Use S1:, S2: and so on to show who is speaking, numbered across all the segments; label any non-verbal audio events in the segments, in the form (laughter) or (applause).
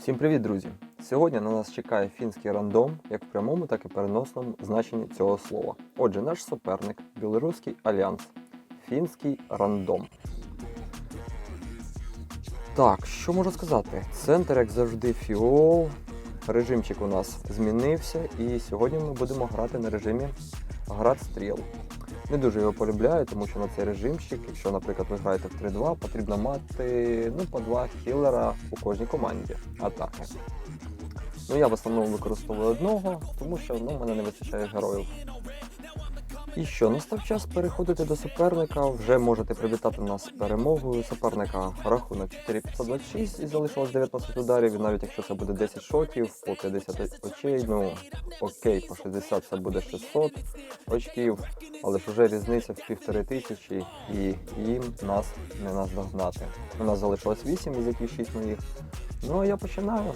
S1: Всім привіт, друзі! Сьогодні на нас чекає фінський рандом, як в прямому, так і переносному значенні цього слова. Отже, наш суперник Білоруський альянс. Фінський рандом. Так, що можу сказати? Центр, як завжди, фіол. Режимчик у нас змінився, і сьогодні ми будемо грати на режимі град стріл. Не дуже його полюбляю, тому що на цей режимчик, якщо, наприклад, ви граєте в 3-2, потрібно мати ну, по два хілера у кожній команді атаки. Ну, я в основному використовую одного, тому що ну, мене не вистачає героїв. І що, настав час переходити до суперника. Вже можете привітати нас перемогою. Суперника рахунок 4526 і залишилось 19 ударів. І навіть якщо це буде 10 шотів, по 50 очей, ну окей, по 60 це буде 600 очків, але ж вже різниця в півтори тисячі, і їм нас не наздогнати. У нас залишилось 8, із яких 6 моїх. Ну а я починаю.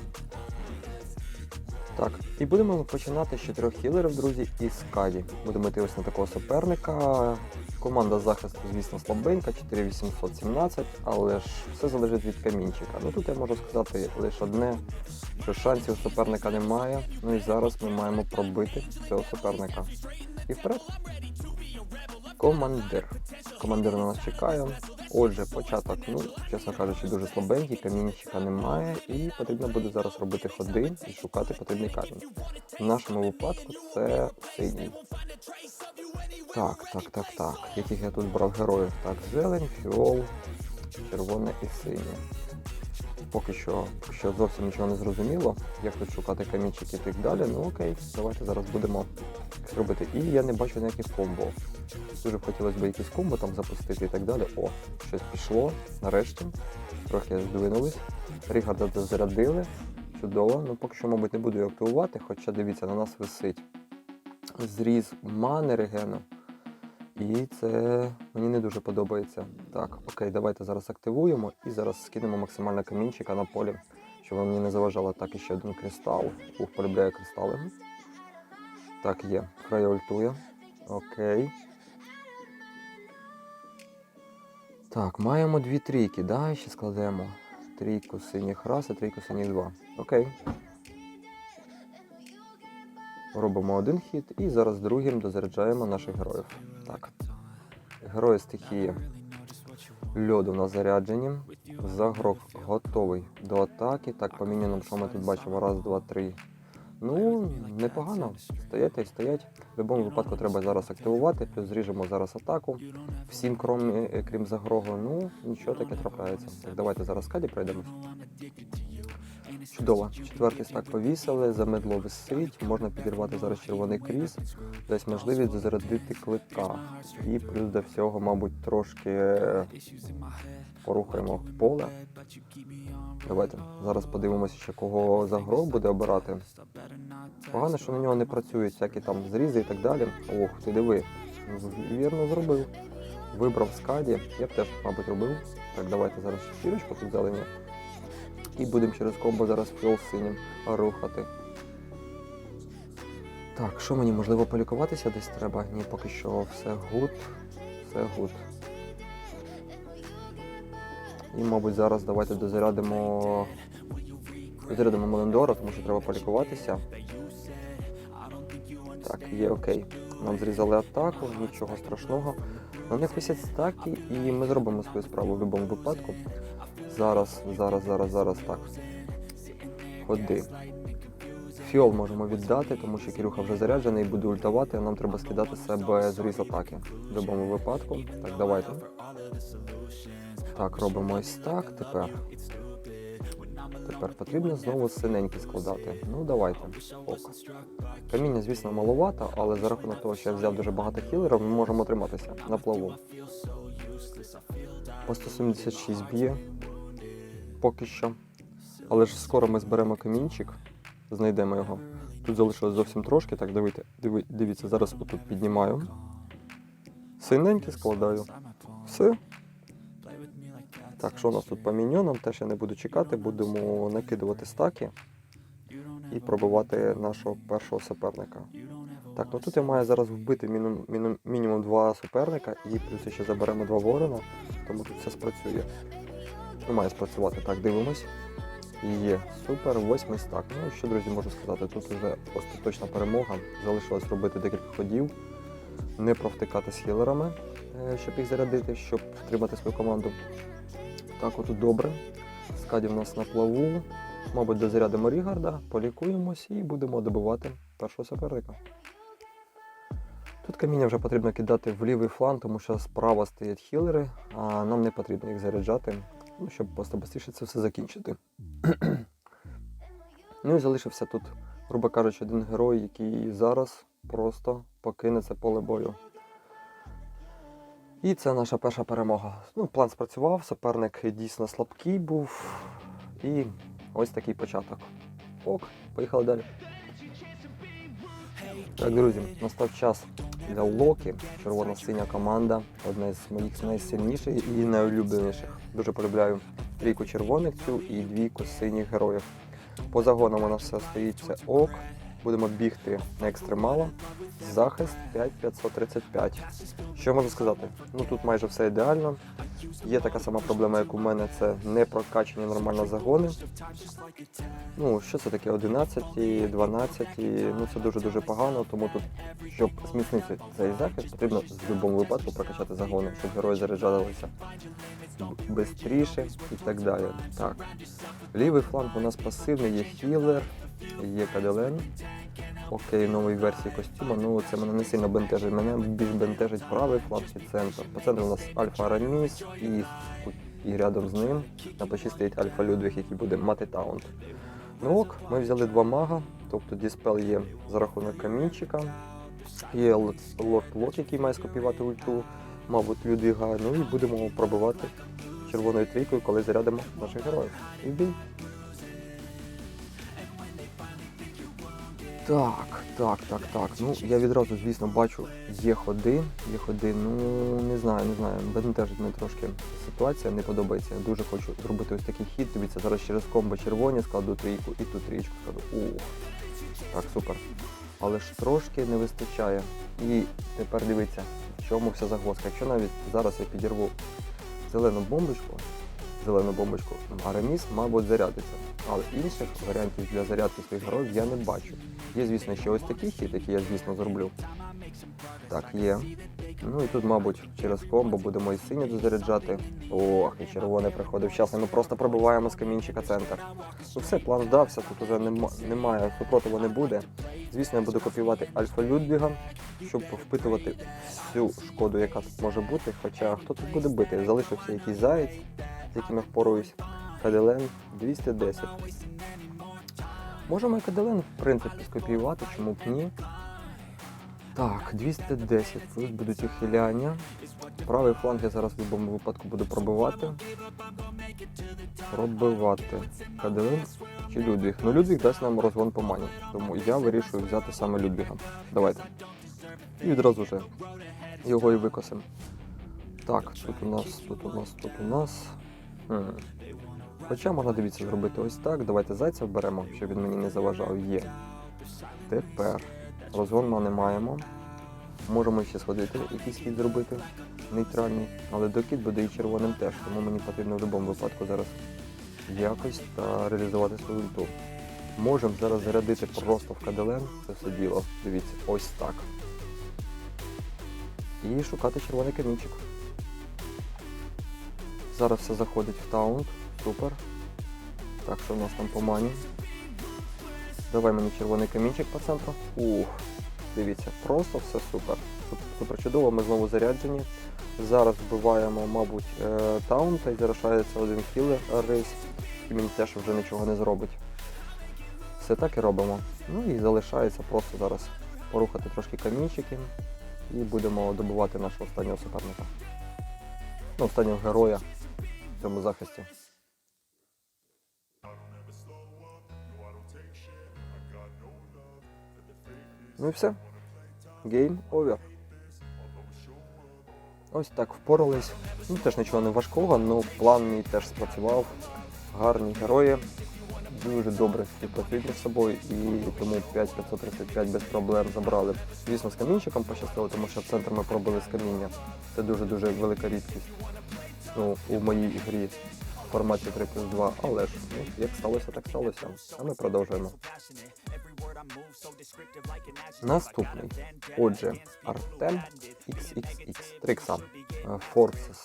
S1: Так, і будемо починати з чотирьох хілерів, друзі, і скаді. Будемо йти ось на такого суперника. Команда захисту, звісно, слабенька, 4817, але ж все залежить від камінчика. Ну тут я можу сказати лише одне, що шансів суперника немає. Ну і зараз ми маємо пробити цього суперника. І вперед. Командир. Командир на нас чекає. Отже, початок, ну, чесно кажучи, дуже слабенький, камінчика немає, і потрібно буде зараз робити ходи і шукати потрібний камінь. В нашому випадку це синій. Так, так, так, так. Яких я тут брав героїв? Так, зелень, фіол, червоне і синє. Поки що, що зовсім нічого не зрозуміло, як тут шукати камінчики і так далі. Ну окей, давайте зараз будемо робити. І я не бачу ніяких комбо. Дуже б хотілося б якісь комбо там запустити і так далі. О, щось пішло, нарешті. Трохи здвинулись. Рігарда дозарядили. Чудово. Ну поки що, мабуть, не буду його активувати, хоча дивіться, на нас висить зріз мани регену. І це мені не дуже подобається. Так, окей, давайте зараз активуємо і зараз скинемо максимально камінчика на полі, щоб мені не заважало. Так, і ще один кристал. Ух, полюбляю кристали. Так, є. Храя ультує. Окей. Так, маємо дві трійки, да? Ще складемо. Трійку синіх раз і трійку синіх два. Окей. Робимо один хід і зараз другим дозаряджаємо наших героїв. Так. Герої стихії льоду у нас заряджені. Загрок готовий до атаки. Так, по мінімуму, що ми тут бачимо? Раз, два, три. Ну, непогано. Стоять й стоять. В будь-якому випадку треба зараз активувати, плюс зріжемо зараз атаку. Всім, крім, е, крім загрогу, ну, нічого таке трапляється. Так, давайте зараз каді пройдемось. Чудово. Четвертий стак повісили, замедло висить, можна підірвати зараз червоний кріс, дасть можливість зарядити клика. І плюс до всього, мабуть, трошки е, порухаємо поле. Давайте зараз подивимося, ще кого загров буде обирати. Погано, що на нього не працюють всякі там зрізи і так далі. Ох, ти диви. Вірно зробив. Вибрав скаді, я б теж, мабуть, робив. Так, давайте зараз щірочку тут зелені. І будемо через комбо зараз фіол синім рухати. Так, що мені можливо полікуватися десь треба? Ні, поки що все гуд. Все гуд. І, мабуть, зараз давайте дозарядимо. Дозарядимо Мелендора, тому що треба полікуватися. Так, є окей. Нам зрізали атаку, нічого страшного. На них висять стаки, і ми зробимо свою справу в будь-якому випадку. Зараз, зараз, зараз, зараз так. Ходи. Фіол можемо віддати, тому що Кирюха вже заряджений буде ультавати, а нам треба скидати себе з зріз атаки в будь-якому випадку. Так, давайте. Так, робимо ось так. Тепер. Тепер потрібно знову синенькі складати. Ну, давайте. Ок. Каміння, звісно, маловато, але за рахунок того, що я взяв дуже багато хілерів, ми можемо триматися на плаву. По 176 б'є. Поки що. Але ж скоро ми зберемо камінчик, знайдемо його. Тут залишилось зовсім трошки, так дивіться, дивіться, зараз отут піднімаю. Синенькі складаю. Все. Так, що у нас тут по міньйонам? Теж я не буду чекати, будемо накидувати стаки і пробивати нашого першого суперника. Так, ну тут я маю зараз вбити мінімум, мінімум, мінімум два суперника і плюс ще заберемо два ворона, тому тут все спрацює. Ну, має спрацювати. Так, дивимось. Є, супер, восьмий стак. Ну що, друзі, можу сказати, тут вже остаточна перемога. Залишилось робити декілька ходів, не провтикати з хілерами, е, щоб їх зарядити, щоб втримати свою команду. Так, от добре. Скаді в нас на плаву. Мабуть, дозарядимо Рігарда, полікуємось і будемо добивати першого суперника. Тут каміння вже потрібно кидати в лівий фланг, тому що справа стоять хілери, а нам не потрібно їх заряджати, ну, щоб просто швидше це все закінчити. (clears throat) ну і залишився тут, грубо кажучи, один герой, який зараз просто покине це поле бою. І це наша перша перемога. Ну, план спрацював, суперник дійсно слабкий був. І ось такий початок. Ок, поїхали далі. Так, друзі, настав час для Локі. Червоно-синя команда, одна з моїх найсильніших і найулюбленіших. Дуже полюбляю трійку червоних цю і двійку синіх героїв. По загонам у нас все стоїть ок. Будемо бігти на екстремала. Захист 5535. Що можу сказати? Ну тут майже все ідеально. Є така сама проблема, як у мене, це не прокачані нормально загони. Ну, що це таке? 11, 12, ну це дуже-дуже погано, тому тут, щоб зміцнити цей захист, потрібно в будь-якому випадку прокачати загони, щоб герої заряджалися швидше і так далі. Так. Лівий фланг у нас пасивний, є хілер, є каделен. Окей, нової версії костюма. Ну це мене не сильно бентежить. Мене більш бентежить правий фланг і центр. По центру у нас Альфа Раміс і, і рядом з ним на плечі стоїть Альфа Людвіг, який буде мати таунт. Ну ок, ми взяли два мага, тобто Діспел є за рахунок камінчика. Є Лорд Лок, який має скопіювати ульту, мабуть, Людвіга. Ну і будемо пробивати червоною трійкою, коли зарядимо наших героїв. І бій. Так, так, так, так. Ну, я відразу, звісно, бачу, є ходи, є ходи, ну не знаю, не знаю. Бентежить мене трошки ситуація, не подобається. Дуже хочу зробити ось такий хід. Дивіться, зараз через комбо червоні складу трійку і ту трійку складу. Ух. Так, супер. Але ж трошки не вистачає. І тепер дивіться, в чому вся загвоздка. Якщо навіть зараз я підірву зелену бомбочку, зелену бомбочку, Араміс, мабуть, зарядиться. Але інших варіантів для зарядки своїх героїв я не бачу. Є, звісно, ще ось такий хід, який я, звісно, зроблю. Так, є. Ну і тут, мабуть, через комбо будемо і сині дозаряджати. Ох, і червоний приходив вчасно. Ми просто пробиваємо з камінчика центр. Ну все, план вдався, тут вже нема, немає, супротиву не буде. Звісно, я буду копіювати Альфа Людвіга, щоб впитувати всю шкоду, яка тут може бути. Хоча хто тут буде бити? Залишився якийсь заєць, з яким я впоруюсь. Каделен 210. Можемо і Каделен, в принципі, скопіювати, чому б ні. Так, 210. Тут будуть ухиляння. Правий фланг я зараз в будь-якому випадку буду пробивати. Пробивати. Каделен чи Людвіг? Ну, Людвіг дасть нам розгон по мані. Тому я вирішую взяти саме Людвіга. Давайте. І відразу вже його і викосимо. Так, тут у нас, тут у нас, тут у нас. Хоча можна дивіться зробити ось так. Давайте зайця вберемо, щоб він мені не заважав. Є. Тепер розгон ми не маємо. Можемо ще сходити, якийсь хід зробити нейтральний, але докид буде і червоним теж, тому мені потрібно в будь-якому випадку зараз якось та реалізувати свою ульту. Можемо зараз зарядити просто в каделен, це все діло. Дивіться, ось так. І шукати червоний камінчик. Зараз все заходить в таунт. Супер. Так, що в нас там по мані? Давай мені червоний камінчик по центру. Ух, дивіться, просто все супер. Супер, чудово, ми знову заряджені. Зараз вбиваємо, мабуть, е, таунта і залишається один хілер рейс, і він теж вже нічого не зробить. Все так і робимо. Ну і залишається просто зараз порухати трошки камінчики і будемо добивати нашого останнього суперника. Ну, останнього героя цьому захисті. Ну і все. Гейм овер. Ось так впорались. Ну, теж нічого не важкого, але план мій теж спрацював. Гарні герої. Дуже добре співпрацюють між собою і тому 5535 без проблем забрали. Звісно, з камінчиком пощастило, тому що центр ми пробили з каміння. Це дуже-дуже велика рідкість ну, у моїй грі. в форматі 3 плюс 2, але ж ну, як сталося, так сталося. А ми продовжуємо. Наступний. Отже, Артем XXX. Трикса. Форцес.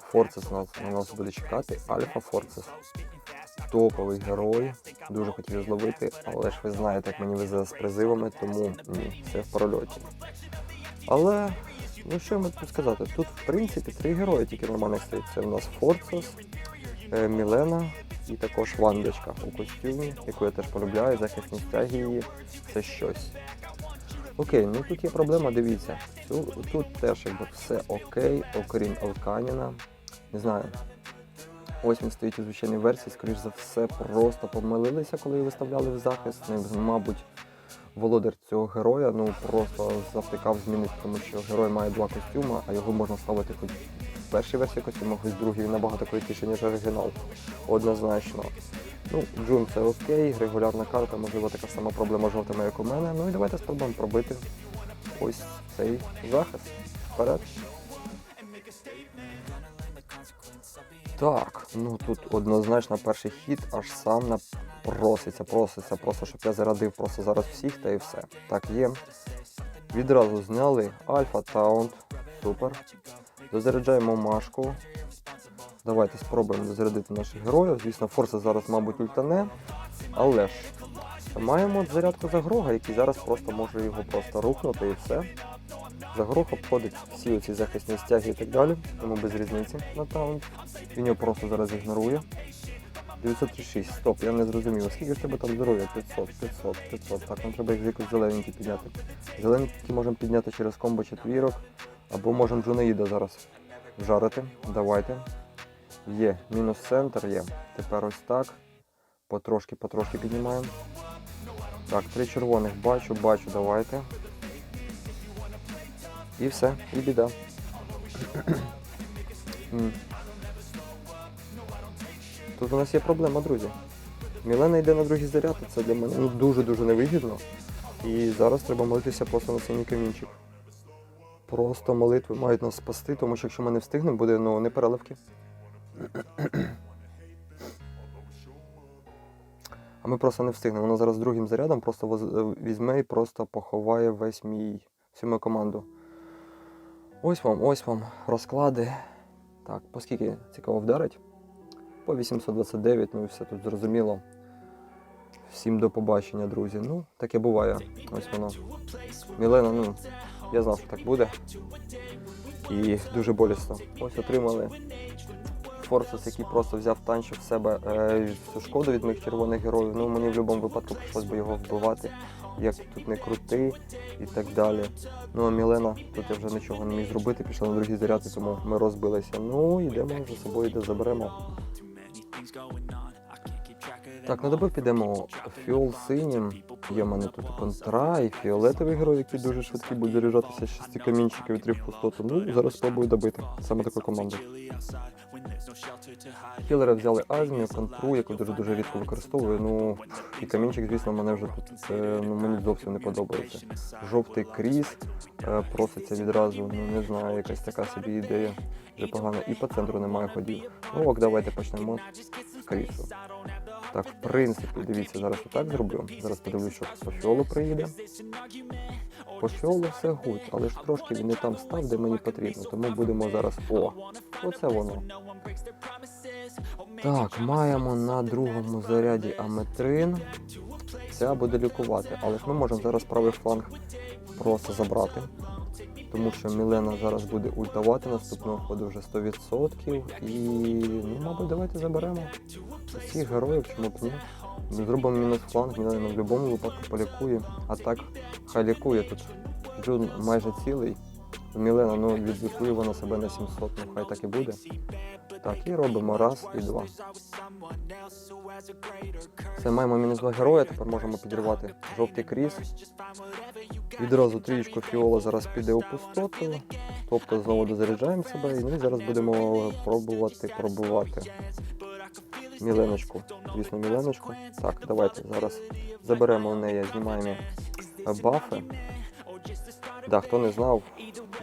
S1: Форцес нас, на нас буде чекати. Альфа Форцес. Топовий герой. Дуже хотів зловити, але ж ви знаєте, як мені везе з призивами, тому ні, все в прольоті. Але, ну що я можу сказати? Тут, в принципі, три герої тільки нормальних стоять. Це в нас Форцес, е, Мілена і також Вандочка у костюмі, яку я теж полюбляю, захисні стяги її. Це щось. Окей, ну тут є проблема, дивіться. Тут, тут теж якби все окей, окрім Алканіна. Не знаю. Ось він стоїть у звичайній версії, скоріш за все, просто помилилися, коли її виставляли в захист. Мабуть, володар цього героя ну просто завтикав змінити, тому що герой має два костюми, а його можна ставити хоч в першій версії костюму, хоч в другій набагато крутіший, ніж оригінал. Однозначно. Ну, Джун це окей, регулярна карта, можливо, така сама проблема з жовтими, як у мене. Ну і давайте спробуємо пробити ось цей захист. Вперед. Так, ну тут однозначно перший хід аж сам на проситься, проситься, просто щоб я зарадив просто зараз всіх та і все. Так, є. Відразу зняли Альфа Таунт. Супер. Дозаряджаємо Машку. Давайте спробуємо дозарядити наших героїв. Звісно, Форса зараз, мабуть, ультане. Але ж маємо зарядку Загрога, який зараз просто може його просто рухнути і все. Загрог обходить всі оці захисні стяги і так далі, тому без різниці на таунт. Він його просто зараз ігнорує. 936, стоп, я не зрозумів. Скільки в тебе там здоров'я? 500, 500, 500. Так, нам треба їх якось зелененькі підняти. Зелененькі можемо підняти через комбо четвірок. Або можемо Джунаїда зараз вжарити. Давайте. Є, мінус центр є. Тепер ось так. Потрошки, потрошки піднімаємо. Так, три червоних бачу, бачу, давайте. І все, і біда. (clears throat) Тут у нас є проблема, друзі. Мілена йде на другий заряд, це для мене ну, дуже-дуже невигідно. І зараз треба молитися просто на синій камінчик. Просто молитви мають нас спасти, тому що якщо ми не встигнемо, буде ну, не переливки. (clears throat) А ми просто не встигнемо. Воно зараз другим зарядом просто візьме і просто поховає весь мій всю мою команду. Ось вам, ось вам розклади. Так, по скільки цікаво вдарить? По 829, ну і все тут зрозуміло. Всім до побачення, друзі. Ну, таке буває. Ось воно. Мілена, ну, я знав, що так буде. І дуже болісно. Ось отримали Форсус, який просто взяв танчив в себе е, шкоду від моїх червоних героїв. Ну, мені в будь-якому випадку прийшлось би його вбивати, як тут не крути і так далі. Ну а Мілена, тут я вже нічого не міг зробити, пішла на другий заряд, і тому ми розбилися. Ну, йдемо за собою, де заберемо. things going Так, на добу підемо фіол синім. Є в мене тут контра і фіолетовий герой, який дуже швидкий буде заряджатися з шести камінчиків три пустоту. Ну, зараз спробую добити. Саме таку команду. Кілери взяли Азмію, контру, яку дуже-дуже рідко використовую. Ну, і камінчик, звісно, мене вже тут е, ну, мені зовсім не подобається. Жовтий кріс е, проситься відразу, ну не знаю, якась така собі ідея. Вже погана. І по центру немає ходів. Ну ок, давайте почнемо з крісу. Так, в принципі, дивіться, зараз я так зроблю. Зараз подивлюсь, що по фіолу приїде. По фіолу все гуд, але ж трошки він не там став, де мені потрібно. Тому будемо зараз. О! Оце воно. Так, маємо на другому заряді аметрин. Ця буде лікувати, але ж ми можемо зараз правий фланг просто забрати. Тому що Мілена зараз буде ультавати наступного ходу вже 100%. І, ну, мабуть, давайте заберемо всіх героїв, чому б ні. Зробимо мінус фланг, Мілена в будь-якому випадку полікує. А так, хай лікує тут. Джун майже цілий. Мілена, ну, відлікує вона себе на 700, ну хай так і буде. Так, і робимо раз і два. Все, маємо мінус два героя, тепер можемо підірвати жовтий кріс. Відразу трієчку фіола зараз піде у пустоту. Тобто знову дозаряджаємо себе і ми зараз будемо пробувати пробувати. Міленочку. Звісно, міленочку. Так, давайте зараз заберемо у неї, знімаємо бафи. Да, хто не знав,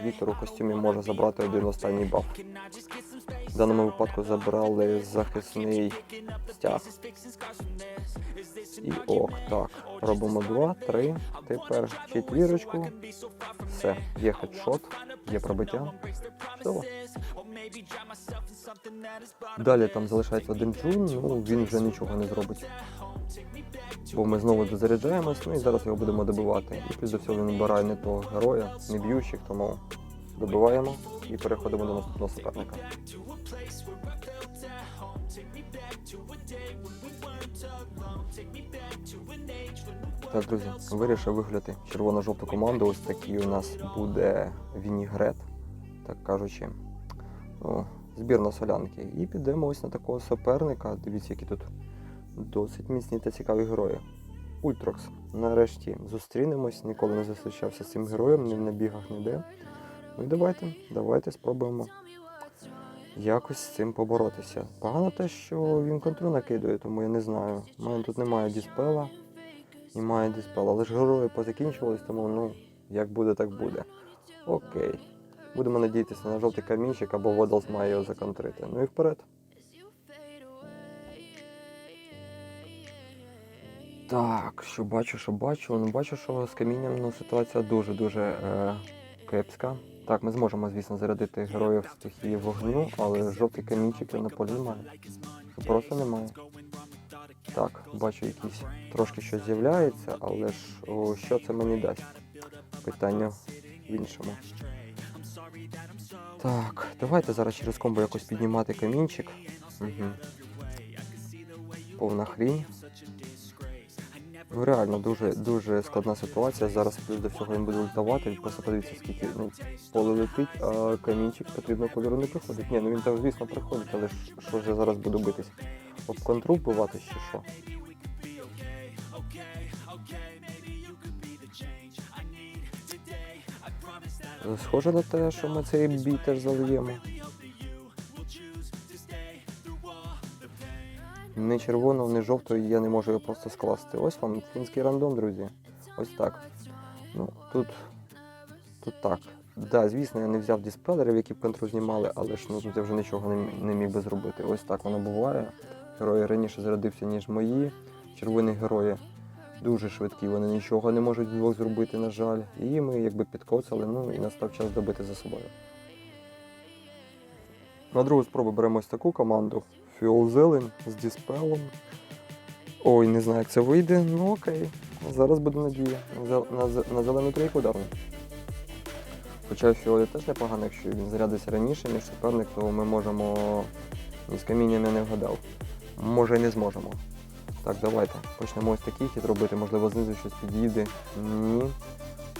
S1: Віктор у костюмі може забрати один останній баф. В даному випадку забрали захисний стяг. І ок, так. Робимо два, три. Тепер четвірочку. Все, є хедшот, є пробиття. Чудово. Далі там залишається один джун, ну він вже нічого не зробить. Бо ми знову дозаряджаємось, ну і зараз його будемо добивати. І плюс до всього він вибирає не того героя, не б'ючих, тому добиваємо і переходимо до наступного суперника. Так, друзі, вирішив вигуляти червоно-жовту команду. Ось такий у нас буде вінігрет, так кажучи. О, збірна солянки. І підемо ось на такого суперника. Дивіться, які тут досить міцні та цікаві герої. Ультрокс. Нарешті зустрінемось. Ніколи не зустрічався з цим героєм, ні на бігах, ніде. Ну і давайте, давайте спробуємо якось з цим поборотися. Погано те, що він контру накидує, тому я не знаю. У мене тут немає діспела. Немає діспела. Але ж герої позакінчувались, тому ну, як буде, так буде. Окей. Будемо надіятися на жовтий камінчик або Водалс має його законтрити. Ну і вперед. Так, що бачу, що бачу. Ну бачу, що з камінням ну, ситуація дуже-дуже е, кепська. Так, ми зможемо, звісно, зарядити героїв стихії вогню, але жовтий камінчик на полі немає. Просто немає. Так, бачу якісь трошки щось з'являється, але ж о, що це мені дасть? Питання в іншому. Так, давайте зараз через комбо якось піднімати камінчик. Угу. Повна хрінь. Ну реально дуже дуже складна ситуація. Зараз плюс до всього він буде ультавати. Просто подивіться, скільки ну, поле летить, а камінчик потрібно кольору не приходить. Ні, ну він там, звісно, приходить, але що ж я зараз буду битись? Об контру вбивати чи що? Схоже на те, що ми цей бій теж залиємо. Ні червоного, ні жовтого я не можу його просто скласти. Ось вам фінський рандом, друзі. Ось так. Ну, тут, тут так. Да, звісно, я не взяв диспелерів, які б контру знімали, але ж ну, я вже нічого не, не міг би зробити. Ось так воно буває. Герої раніше зарядився, ніж мої. Червоні герої дуже швидкі, вони нічого не можуть вдвох зробити, на жаль. І ми якби підкоцали, ну і настав час добити за собою. На другу спробу беремо ось таку команду. Фіол зелень з діспелом. Ой, не знаю, як це вийде, ну окей. Зараз буде надія. На, зел- на, зе- на зелену. Хоча фіолі теж непогано, якщо він зарядиться раніше, ніж суперник, то ми можемо із камінням я не вгадав. Може і не зможемо. Так, давайте. Почнемо ось такий хід робити, можливо, знизу щось під'їде. Ні.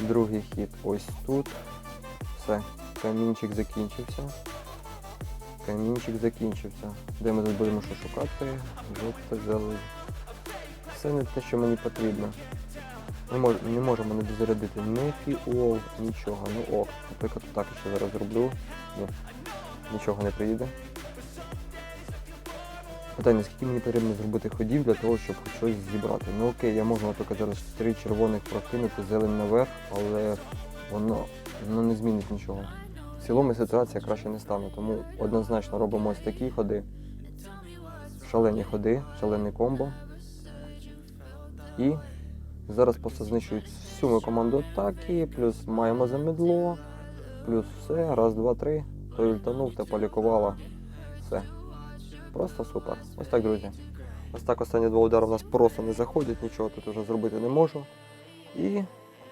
S1: Другий хід ось тут. Все. Камінчик закінчився. Камінчик закінчився. Де ми тут будемо що шукати? Зелень. Все не те, що мені потрібно. Ми мож, не можемо не дозарядити ні фіол, нічого. Ну ок. Наприклад, так ще зараз зроблю. Ні. Нічого не приїде. Питання, скільки мені потрібно зробити ходів для того, щоб щось зібрати. Ну окей, я можу, наприклад, зараз три червоних прокинути, зелень наверх, але воно, воно не змінить нічого. В цілому ситуація краще не стане, тому однозначно робимо ось такі ходи. Шалені ходи, шалений комбо. І зараз просто знищують всю мою команду атаки, плюс маємо замедло, плюс все, раз, два, три. Той ультанув та полікувала. Все. Просто супер. Ось так, друзі. Ось так останні два удари в нас просто не заходять, нічого тут вже зробити не можу. І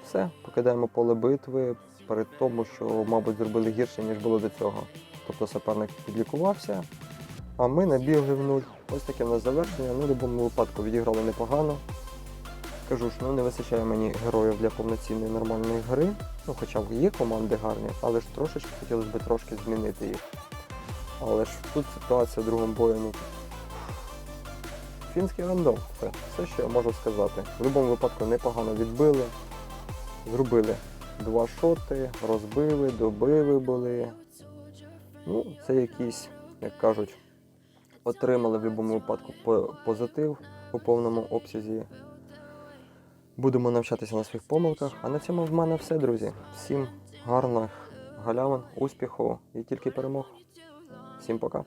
S1: все, покидаємо поле битви перед тому, що, мабуть, зробили гірше, ніж було до цього. Тобто суперник підлікувався, а ми набігли в нуль. Ось таке в нас завершення. Ну, в будь-якому випадку відіграли непогано. Кажу ж, ну не вистачає мені героїв для повноцінної нормальної гри. Ну, хоча є команди гарні, але ж трошечки хотілося б трошки змінити їх. Але ж тут ситуація в другому бою, ну. Фінський рандом. Це все, що я можу сказати. В будь-якому випадку непогано відбили. Зробили два шоти, розбили, добили були. Ну, це якісь, як кажуть, отримали в будь-якому випадку по- позитив у повному обсязі. Будемо навчатися на своїх помилках. А на цьому в мене все, друзі. Всім гарних галявин, успіху і тільки перемог. Всім пока.